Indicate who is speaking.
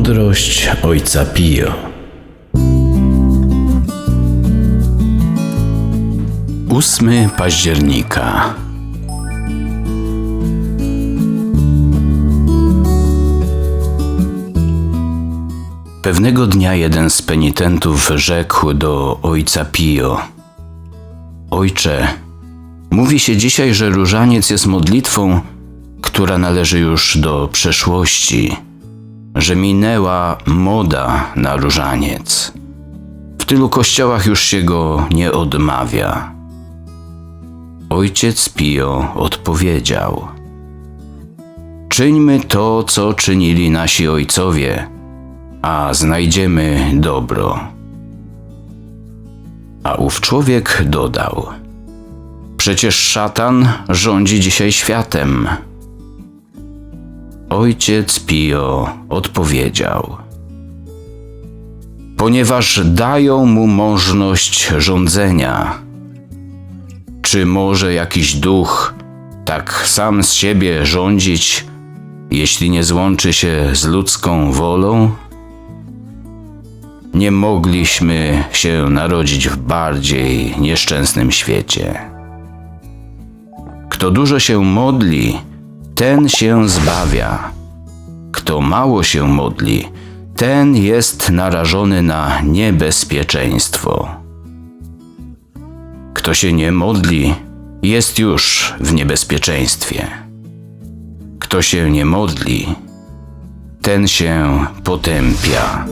Speaker 1: Mądrość ojca Pio. Ósmy października. Pewnego dnia jeden z penitentów rzekł do ojca Pio: Ojcze, mówi się dzisiaj, że różaniec jest modlitwą, która należy już do przeszłości, że minęła moda na różaniec. W tylu kościołach już się go nie odmawia. Ojciec Pio odpowiedział: Czyńmy to, co czynili nasi ojcowie, a znajdziemy dobro. A ów człowiek dodał: Przecież szatan rządzi dzisiaj światem. Ojciec Pio odpowiedział: Ponieważ dają mu możność rządzenia. Czy może jakiś duch tak sam z siebie rządzić, jeśli nie złączy się z ludzką wolą? Nie mogliśmy się narodzić w bardziej nieszczęsnym świecie. Kto dużo się modli, ten się zbawia. Kto mało się modli, ten jest narażony na niebezpieczeństwo. Kto się nie modli, jest już w niebezpieczeństwie. Kto się nie modli, ten się potępia.